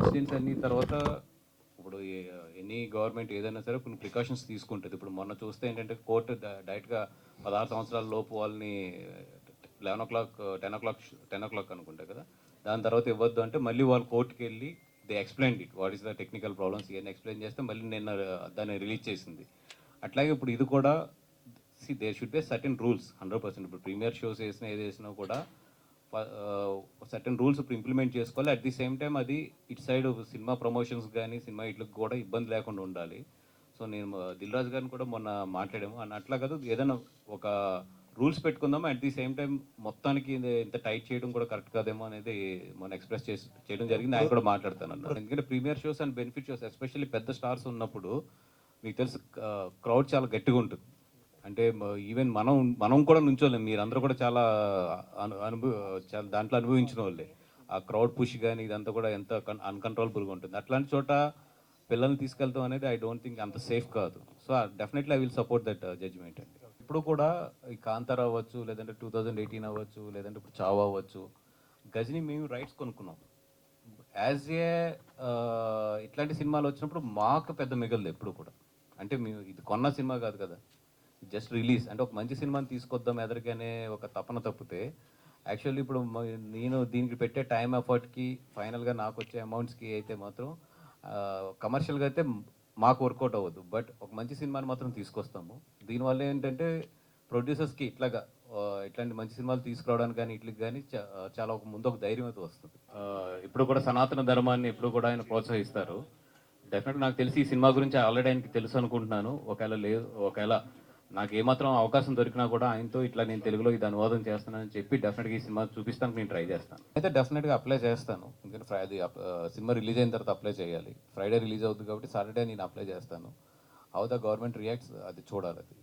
Incidents అన్ని తర్వాత ఇప్పుడు ఎనీ గవర్నమెంట్ ఏదైనా సరే కొన్ని ప్రికాషన్స్ తీసుకుంటుంది. ఇప్పుడు మొన్న చూస్తే ఏంటంటే కోర్టు డైరెక్ట్గా పదహారు సంవత్సరాల లోపు వాళ్ళని eleven o'clock ten o'clock ten o'clock అనుకుంటా కదా. దాని తర్వాత ఇవ్వద్దు అంటే మళ్ళీ వాళ్ళు కోర్టుకి వెళ్ళి they explain it what is the technical problems ఇవన్నీ ఎక్స్ప్లెయిన్ చేస్తే మళ్ళీ నిన్న దాన్ని రిలీజ్ చేసింది. అట్లాగే ఇప్పుడు ఇది కూడా see they should be certain rules hundred percent ఇప్పుడు ప్రీమియర్ షోస్ వేసినా ఏది వేసినా కూడా సర్టెన్ రూల్స్ ఇప్పుడు ఇంప్లిమెంట్ చేసుకోవాలి. అట్ ది సేమ్ టైం అది ఇటు సైడ్ సినిమా ప్రమోషన్స్ కానీ సినిమా ఇట్లకు కూడా ఇబ్బంది లేకుండా ఉండాలి. సో నేను దిల్ రాజు గారిని కూడా మొన్న మాట్లాడాము. అని అట్లా కాదు ఏదైనా ఒక రూల్స్ పెట్టుకుందాము. అట్ ది సేమ్ టైం మొత్తానికి ఇంత టైట్ చేయడం కూడా కరెక్ట్ కాదేమో అనేది మనం ఎక్స్ప్రెస్ చేసి చేయడం జరిగింది. ఆయన కూడా మాట్లాడతాను అన్నారు ఎందుకంటే premier shows and benefit shows especially పెద్ద స్టార్స్ ఉన్నప్పుడు మీకు తెలుసు క్రౌడ్ చాలా గట్టిగా ఉంటుంది. అంటే ఈవెన్ మనం మనం కూడా నుంచోలేం. మీరందరూ కూడా చాలా అను అనుభవ చాలా దాంట్లో అనుభవించిన వాళ్ళే. ఆ క్రౌడ్ పుష్ కానీ ఇదంతా కూడా ఎంత అన్కంట్రోలబుల్గా ఉంటుంది. అట్లాంటి చోట పిల్లల్ని తీసుకెళ్తాం అనేది ఐ డోంట్ థింక్ అంత సేఫ్ కాదు. So definitely I will support that judgment అండి. ఇప్పుడు కూడా ఈ కాంతార అవ్వచ్చు లేదంటే టూ థౌజండ్ ఎయిటీన్ అవ్వచ్చు లేదంటే ఇప్పుడు చావా అవ్వచ్చు. గజని మేము రైట్స్ కొనుక్కున్నాం. యాజ్ ఏ ఇట్లాంటి సినిమాలు వచ్చినప్పుడు మాకు పెద్ద మిగలదు ఎప్పుడు కూడా. అంటే మేము ఇది కొన్న సినిమా కాదు కదా. Just release. అంటే ఒక మంచి సినిమాని తీసుకొద్దాం ఎదరికనే ఒక తపన తప్పితే యాక్చువల్లీ ఇప్పుడు నేను దీనికి పెట్టే టైం ఎఫర్ట్కి ఫైనల్గా నాకు వచ్చే అమౌంట్స్కి అయితే మాత్రం కమర్షియల్గా అయితే మాకు వర్కౌట్ అవ్వదు. బట్ ఒక మంచి సినిమాని మాత్రం తీసుకొస్తాము. దీనివల్ల ఏంటంటే ప్రొడ్యూసర్స్కి ఇట్లాగా ఇట్లాంటి మంచి సినిమాలు తీసుకురావడానికి కానీ ఇట్లకి కానీ చా- చాలా ఒక ముందు ఒక ధైర్యం అయితే వస్తుంది. ఇప్పుడు కూడా సనాతన ధర్మాన్ని ఎప్పుడు కూడా ఆయన ప్రోత్సహిస్తారు. డెఫినెట్గా నాకు తెలిసి ఈ సినిమా గురించి ఆల్రెడీ ఆయనకి తెలుసు అనుకుంటున్నాను. ఒకవేళ లేదు ఒకవేళ నాకు ఏమాత్రం అవకాశం దొరికినా కూడా ఆయనతో ఇట్లా నేను తెలుగులో ఇది అనువాదం చేస్తానని చెప్పి డెఫినెట్గా ఈ సినిమా చూపిస్తాను నేను ట్రై చేస్తాను. అయితే డెఫినెట్గా అప్లై చేస్తాను. ఎందుకంటే ఫ్రై అది uh, సినిమా రిలీజ్ అయిన తర్వాత అప్లై చేయాలి. ఫ్రైడే రిలీజ్ అవుతుంది కాబట్టి సాటర్డే నేను అప్లై చేస్తాను. హౌ ద గవర్నమెంట్ రియాక్ట్స్ అది చూడాలి అది.